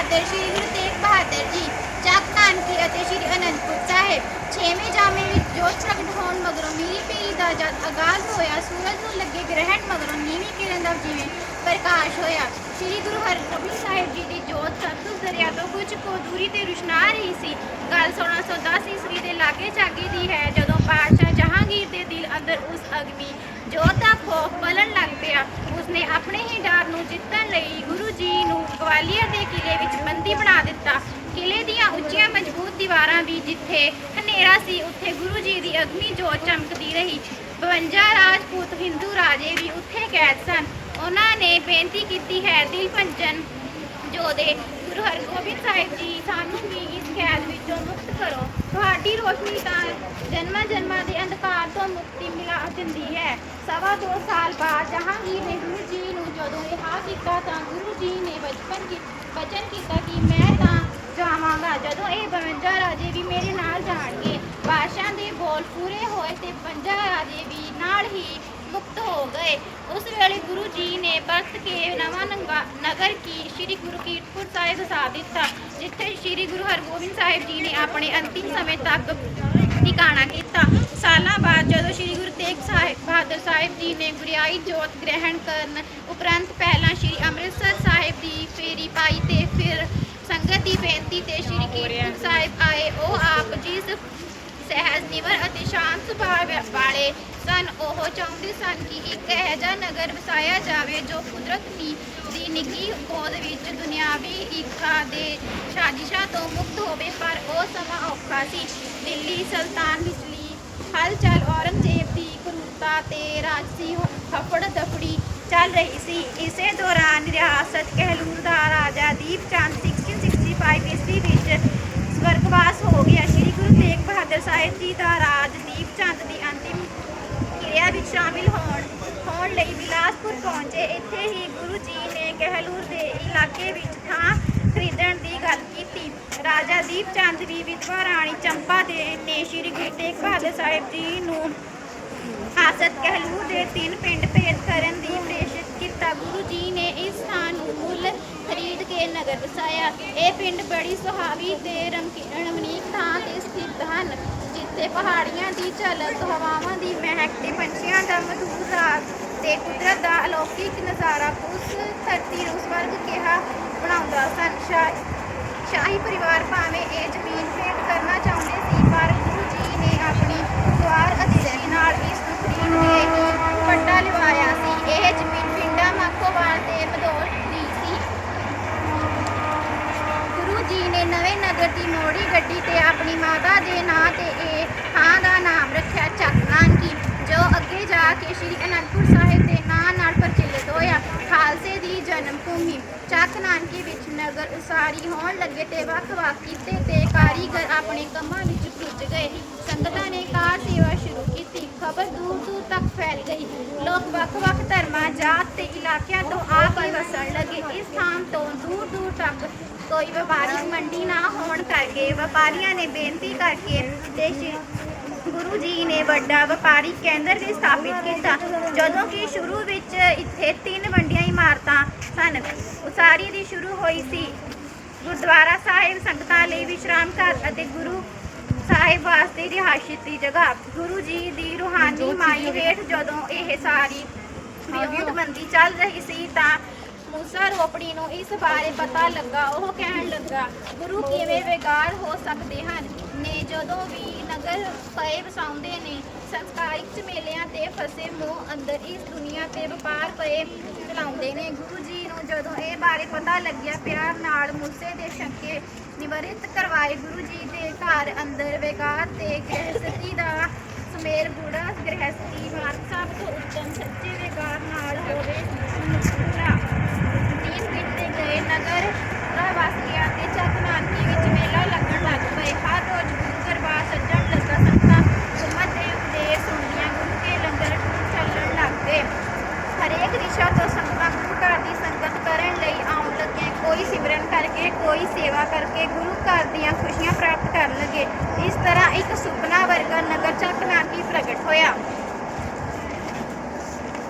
ਬਹਾਦਰ ਸ਼੍ਰੀ ਗੁਰੂ ਤੇਗ ਬਹਾਦਰ ਜੀ ਚੱਕ ਨਾਨਕੀ ਅਤੇ ਸ਼੍ਰੀ ਅਨੰਦਪੁਰ ਸਾਹਿਬ। ਛੇਵੇਂ ਜਾਮੇ ਵਿੱਚ ਜੋਤ ਪ੍ਰਗਟ ਹੋਣ ਮਗਰੋਂ ਮੀਰੀ ਪੀਰੀ ਦਾ ਜਦ ਆਗਾਜ਼ ਹੋਇਆ, ਸੂਰਜ ਨੂੰ ਲੱਗੇ ਗ੍ਰਹਿਣ ਮਗਰੋਂ ਨੀਵੀਂ ਕਿਰਨ ਦਾ ਜਿਵੇਂ ਪ੍ਰਕਾਸ਼ ਹੋਇਆ। ਸ਼੍ਰੀ ਗੁਰੂ ਹਰਗੋਬਿੰਦ ਸਾਹਿਬ ਜੀ ਦੀ ਜੋਤ ਸਤਲੁਜ ਦਰਿਆ ਤੋਂ ਕੁਝ ਕੋ ਦੂਰੀ ਤੇ ਰੁਸ਼ਨਾ ਰਹੀ ਸੀ। ਗੱਲ 1610 ਈਸਵੀ ਦੇ ਲਾਗੇ ਚਾਗੇ ਦੀ ਹੈ, ਜਦੋਂ ਬਾਦਸ਼ਾਹ ਜਹਾਂਗੀਰ ਦੇ ਦਿਲ ਅੰਦਰ ਉਸ ਅਗਨੀ ਜੋ ਦਾ ਖੋਫ ਪਲਣ ਲੱਗ ਪਿਆ, ਉਸਨੇ ਆਪਣੇ ਹੀ ਡਰ ਨੂੰ ਜਿੱਤਣ ਲਈ ਗੁਰੂ ਜੀ ਨੂੰ ਗਵਾਲੀਅਰ ਦੇ ਕਿਲੇ ਵਿੱਚ ਬੰਦੀ ਬਣਾ ਦਿੱਤਾ। ਕਿਲੇ ਦੀਆਂ ਉੱਚੀਆਂ ਮਜ਼ਬੂਤ ਦੀਵਾਰਾਂ ਵੀ ਜਿੱਥੇ ਹਨੇਰਾ ਸੀ, ਉੱਥੇ ਗੁਰੂ ਜੀ ਦੀ ਅਗਨੀ ਜੋਤ ਚਮਕਦੀ ਰਹੀ। 52 ਰਾਜਪੂਤ ਹਿੰਦੂ ਰਾਜੇ ਵੀ ਉੱਥੇ ਕੈਦ ਸਨ। ਉਹਨਾਂ ਨੇ ਬੇਨਤੀ ਕੀਤੀ ਹੈ, ਦਿਲ ਭੰਜਨ ਜੋ ਦੇ ਗੁਰੂ ਹਰਗੋਬਿੰਦ ਸਾਹਿਬ ਜੀ ਸਾਨੂੰ ਵੀ ਇਸ ਕੈਦ ਵਿੱਚੋਂ ਮੁਕਤ ਕਰੋ। ਤੁਹਾਡੀ ਰੋਸ਼ਨੀ ਤਾਂ ਜਨਮਾਂ ਜਨਮਾਂ ਦੇ ਅੰਧਕਾਰ ਤੋਂ ਮੁਕਤੀ ਮਿਲਾ ਦਿੰਦੀ ਹੈ। ਸਵਾ ਦੋ ਸਾਲ ਬਾਅਦ ਜਹਾਂਗੀਰ ਨੇ ਗੁਰੂ ਜੀ ਨੂੰ ਜਦੋਂ ਰਿਹਾ ਕੀਤਾ ਤਾਂ ਗੁਰੂ ਜੀ ਨੇ ਬਚਪਨ ਕੀ ਬਚਨ ਕੀਤਾ ਕਿ ਮੈਂ ਤਾਂ ਜਾਵਾਂਗਾ। ਜਦੋਂ ਇਹ 52 ਰਾਜੇ ਵੀ ਮੇਰੇ ਨਾਲ ਜਾਣਗੇ, ਬਾਦਸ਼ਾਹ ਦੇ ਬੋਲ ਪੂਰੇ ਹੋਏ ਤੇ 52 ਰਾਜੇ ਵੀ ਨਾਲ ਹੀ ਮੁਕਤ ਹੋ ਗਏ। ਉਸ ਵੇਲੇ ਗੁਰੂ ਜੀ ਨੇ ਪਰਤ ਕੇ ਨਵਾਂ ਨੰਗਾ- ਸ੍ਰੀ ਗੁਰੂ ਕੀਰਤਪੁਰ ਸਾਹਿਬ ਵਸਾ ਦਿੱਤਾ ਜਿੱਥੇ ਸ੍ਰੀ ਗੁਰੂ ਹਰਗੋਬਿੰਦ ਸਾਹਿਬ ਜੀ ਨੇ ਆਪਣੇ ਅੰਤਿਮ ਸਮੇਂ ਤੱਕ ਟਿਕਾਣਾ ਕੀਤਾ। ਸਾਲਾਂ ਬਾਅਦ ਜਦੋਂ ਸ੍ਰੀ ਗੁਰੂ ਤੇਗ ਸਾਹਿਬ ਬਹਾਦਰ ਸਾਹਿਬ ਜੀ ਨੇ ਗੁਰਿਆਈ ਜੋਤ ਗ੍ਰਹਿਣ ਕਰਨ ਉਪਰੰਤ ਪਹਿਲਾਂ ਸ੍ਰੀ ਅੰਮ੍ਰਿਤਸਰ ਸਾਹਿਬ ਦੀ ਫੇਰੀ ਪਾਈ ਤੇ ਫਿਰ ਸੰਗਤ ਦੀ ਬੇਨਤੀ ਤੇ ਸ੍ਰੀ ਕੀਰਤਪੁਰ ਸਾਹਿਬ ਆਏ। ਉਹ ਆਪ ਜਿਸ ਸਹਿਜ ਨਿਵਰ ਅਤੇ ਸ਼ਾਂਤ ਸੁਭਾਅ ਵਾਲੇ ਸਨ। ਉਹ ਚਾਹੁੰਦੇ ਸਨ ਕਿ ਇੱਕ ਇਹੋ ਜਿਹਾ ਨਗਰ ਵਸਾਇਆ ਜਾਵੇ ਜੋ ਕੁਦਰਤ ਦੀ ਦੀ ਨਿੱਗੀ ਹੋਂਦ ਵਿੱਚ ਦੁਨਿਆਵੀ ਇੱਛਾ ਦੇ ਸਾਜ਼ਿਸ਼ਾਂ ਤੋਂ ਮੁਕਤ ਹੋਵੇ। ਪਰ ਉਹ ਸਮਾਂ ਔਖਾ ਸੀ। ਦਿੱਲੀ ਸੁਲਤਾਨ ਵਿਚਲੀ ਹਲਚਲ ਔਰੰਗਜ਼ੇਬ ਦੀ ਕਰੂਰਤਾ ਤੇ ਰਾਜਸੀ ਹਫੜ ਦਫੜੀ ਚੱਲ ਰਹੀ ਸੀ। ਇਸੇ ਦੌਰਾਨ ਰਿਆਸਤ ਕਹਿਲੂਰ ਦਾ ਰਾਜਾ ਦੀਪ ਚੰਦ 1665 ਈਸਵੀ ਵਿੱਚ ਸਵਰਗਵਾਸ ਹੋ ਗਿਆ ਸ਼੍ਰੀ ਗੁਰੂ ਤੇਗ ਬਹਾਦਰ ਸਾਹਿਬ ਜੀ ਦਾ ਰਾਜ ਦੀਪ ਚੰਦ ਦੀ ਅੰਤਿਮ ਕਿਰਿਆ ਵਿੱਚ ਸ਼ਾਮਿਲ ਹੋਣ ਹੋਣ ਲਈ ਬਿਲਾਸਪੁਰ ਪਹੁੰਚੇ। ਇੱਥੇ ਹੀ ਗੁਰੂ ਜੀ ਨੇ ਕਹਿਲੂਰ ਦੇ ਇਲਾਕੇ ਵਿੱਚ ਥਾਂ ਖਰੀਦਣ ਦੀ ਗੱਲ ਕੀਤੀ। ਰਾਜਾ ਦੀਪ ਚੰਦ ਵੀ ਵਿਧਵਾ ਰਾਣੀ ਚੰਪਾ ਦੇ ਨੇ ਸ਼੍ਰੀ ਗੁਰੂ ਤੇਗ ਬਹਾਦਰ ਸਾਹਿਬ ਜੀ ਨੂੰ ਹਾਸਤ ਕਹਿਲੂਰ ਦੇ ਤਿੰਨ ਪਿੰਡ ਭੇਦ ਕਰਨ ਦੀ ਪ੍ਰੇਸ਼ਿਤ ਕੀਤਾ। ਗੁਰੂ ਜੀ ਨੇ ਇਸ ਥਾਂ ਨੂੰ ਮੁੱਲ ਖਰੀਦ ਕੇ ਨਗਰ ਵਸਾਇਆ। ਇਹ ਪਿੰਡ ਬੜੀ ਸੁਹਾਵੀ ਤੇ ਰਮਕੀ- ਰਮਣੀਕ ਥਾਂ ਤੇ ਸਥਿਤ ਹਨ। ਜਿੱਥੇ ਪਹਾੜੀਆਂ ਦੀ ਝਲਕ, ਹਵਾਵਾਂ ਦੀ ਮਹਿਕ ਤੇ ਪੰਛੀਆਂ ਦਾ ਮਧੁਰ ਰਾਗ ਤੇ ਕੁਦਰਤ ਦਾ ਅਲੌਕਿਕ ਨਜ਼ਾਰਾ ਉਸ ਧਰਤੀ ਨੂੰ ਸਵਰਗ ਕਿਹਾ ਬਣਾਉਂਦਾ ਸਨ। ਸ਼ਾਹੀ ਪਰਿਵਾਰ ਭਾਵੇਂ ਇਹ ਜ਼ਮੀਨ ਭੇਟ ਕਰਨਾ ਚਾਹੁੰਦੇ ਸੀ, ਪਰ ਗੁਰੂ ਜੀ ਨੇ ਆਪਣੀ ਦੁਆਰ ਅਧਿਆਇ ਨਾਲ ਇਸ ਨੂੰ ਖਰੀਦ ਕੇ ਪੱਟਾ ਲਵਾਇਆ ਸੀ। ਇਹ ਜ਼ਮੀਨ ਪਿੰਡਾਂ ਮਾਖੋਵਾਲ ਤੇ ਮਧੌਲ ਦੀ ਸੀ। ਗੁਰੂ ਜੀ ਨੇ ਨਵੇਂ ਨਗਰ ਦੀ ਮੋੜੀ ਗੱਡੀ ਤੇ ਆਪਣੀ ਮਾਤਾ ਦੇ ਨਾਂ ਤੇ ਥਾਂ ਦਾ ਨਾਮ ਰੱਖਿਆ ਚੱਕ ਨਾਨਕੀ ਜੋ ਅੱਗੇ ਜਾ ਕੇ ਸ੍ਰੀ ਅਨੰਦਪੁਰ ਸਾਹਿਬ ਦੇ ਨਾਂ ਨਾਲ ਪ੍ਰਚਲਿਤ ਹੋਇਆ ਖਾਲਸੇ ਦੀ ਜਨਮ ਭੂਮੀ ਚੱਕ ਨਾਨਕੀ ਵਿੱਚ ਨਗਰ ਉਸਾਰੀ ਹੋਣ ਲੱਗੇ ਤੇ ਵੱਖ-ਵੱਖ ਕੀਤੇ ਤੇ ਕਾਰੀਗਰ ਆਪਣੇ ਕੰਮਾਂ ਵਿੱਚ ਰੁੱਝ ਗਏ ਸੰਗਤਾਂ ਨੇ ਕਾਰ ਸੇਵਾ ਸ਼ੁਰੂ ਕੀਤੀ ਖਬਰ ਦੂਰ ਦੂਰ ਤੱਕ ਫੈਲ ਗਈ ਲੋਕ ਵੱਖ-ਵੱਖ ਧਰਮਾਂ ਜਾਤ ਤੇ ਇਲਾਕਿਆਂ ਤੋਂ ਆ ਕੇ ਵਸਣ ਲੱਗੇ ਇਸ ਥਾਂ ਤੋਂ ਦੂਰ ਦੂਰ ਤੱਕ ਕੋਈ ਵਪਾਰੀ ਮੰਡੀ ਨਾ ਹੋਣ ਕਰਕੇ ਵਪਾਰੀਆਂ ਨੇ ਬੇਨਤੀ ਕਰਕੇ ਤੇ ਗੁਰੂ ਜੀ ਨੇ ਵੱਡਾ ਵਪਾਰੀ ਕੇਂਦਰ ਵੀ ਸਥਾਪਿਤ ਕੀਤਾ। ਜਦੋਂ ਕਿ ਸ਼ੁਰੂ ਵਿੱਚ ਇੱਥੇ ਤਿੰਨ ਵੱਡੀਆਂ ਇਮਾਰਤਾਂ ਸਨ। ਉਸਾਰੀ ਦੀ ਸ਼ੁਰੂ ਹੋਈ ਸੀ। ਗੁਰਦੁਆਰਾ ਸਾਹਿਬ ਸੰਗਤਾਂ ਲਈ ਵਿਸ਼ਰਾਮ ਘਰ ਅਤੇ ਗੁਰੂ ਸਾਹਿਬ ਵਾਸਤੇ ਰਿਹਾਇਸ਼ੀ ਦੀ ਜਗ੍ਹਾ। ਗੁਰੂ ਜੀ ਦੀ ਰੂਹਾਨੀ ਮਾਈ ਹੇਠ ਜਦੋਂ ਇਹ ਸਾਰੀ ਵਿਉਂਤਬੰਦੀ ਚੱਲ ਰਹੀ ਸੀ ਤਾਂ ਮੂਸਾ ਰੋਪੜੀ ਨੂੰ ਇਸ ਬਾਰੇ ਪਤਾ ਲੱਗਾ, ਉਹ ਕਹਿਣ ਲੱਗਾ, ਗੁਰੂ ਕਿਵੇਂ ਵਿਗਾੜ ਹੋ ਸਕਦੇ ਹਨ? ਨੇ ਜਦੋਂ ਵੀ ਨਗਰ ਪਏ ਵਸਾਉਂਦੇ ਨੇ ਸੰਸਕਾਰਿਕ ਝਮੇਲਿਆਂ ਤੇ ਫਸੇ ਮੋਹ ਅੰਦਰ ਇਸ ਦੁਨੀਆ ਤੇ ਵਪਾਰ ਪਏ ਚਲਾਉਂਦੇ ਨੇ। ਗੁਰੂ ਜੀ ਨੂੰ ਜਦੋਂ ਇਹ ਬਾਰੇ ਪਤਾ ਲੱਗਿਆ, ਪਿਆਰ ਨਾਲ ਮੂਸੇ ਦੇ ਸ਼ੰਕੇ ਨਿਵਰਿਤ ਕਰਵਾਏ ਗੁਰੂ ਜੀ ਦੇ ਘਰ ਅੰਦਰ। ਵਿਗਾੜ ਤੇ ਗ੍ਰਹਿਸਤੀ ਦਾ ਸੁਮੇਰ ਬੁੜਾ ਗ੍ਰਹਿਸਤੀ ਮਾਰਗ ਸਭ ਤੋਂ ਉੱਤਮ ਸੱਚੇ ਵਿਗਾੜ ਨਾਲ ਹੋਵੇ ਪੂਰਾ ਦੀਨ ਬੀਤੇ ਗਏ ਨਗਰ ਦਾ ਵਾਸੀਆਂ ਤੇ ਚੱਕ ਨਾਨਕੀ ਵਿੱਚ ਮੇਲਾ ਲੱਗਣ ਲੱਗ ਪਏ ਹਰ ਰੋਜ਼ ਗੁਰੂ ਦਰਬਾਰ ਸੱਜਣ ਲੱਗਾ ਸੰਗਤਾਂ ਗੁਰਮਤਿ ਦੇ ਉਪਦੇਸ਼ ਸੁਣਦੀਆਂ ਗੁਰੂ ਕੇ ਲੰਗਰ ਚੱਲਣ ਲੱਗ ਗਏ ਹਰੇਕ ਦਿਸ਼ਾ ਤੋਂ ਸੰਗਤਾਂ ਗੁਰੂ ਘਰ ਦੀ ਸੰਗਤ ਕਰਨ ਲਈ ਆਉਣ ਲੱਗੇ ਕੋਈ ਸਿਮਰਨ ਕਰਕੇ ਕੋਈ ਸੇਵਾ ਕਰਕੇ ਗੁਰੂ ਘਰ ਦੀਆਂ ਖੁਸ਼ੀਆਂ ਪ੍ਰਾਪਤ ਕਰਨਗੇ ਇਸ ਤਰ੍ਹਾਂ ਇੱਕ ਸੁਪਨਾ ਵਰਗਾ ਨਗਰ ਚੱਕ ਨਾਨਕੀ ਪ੍ਰਗਟ ਹੋਇਆ।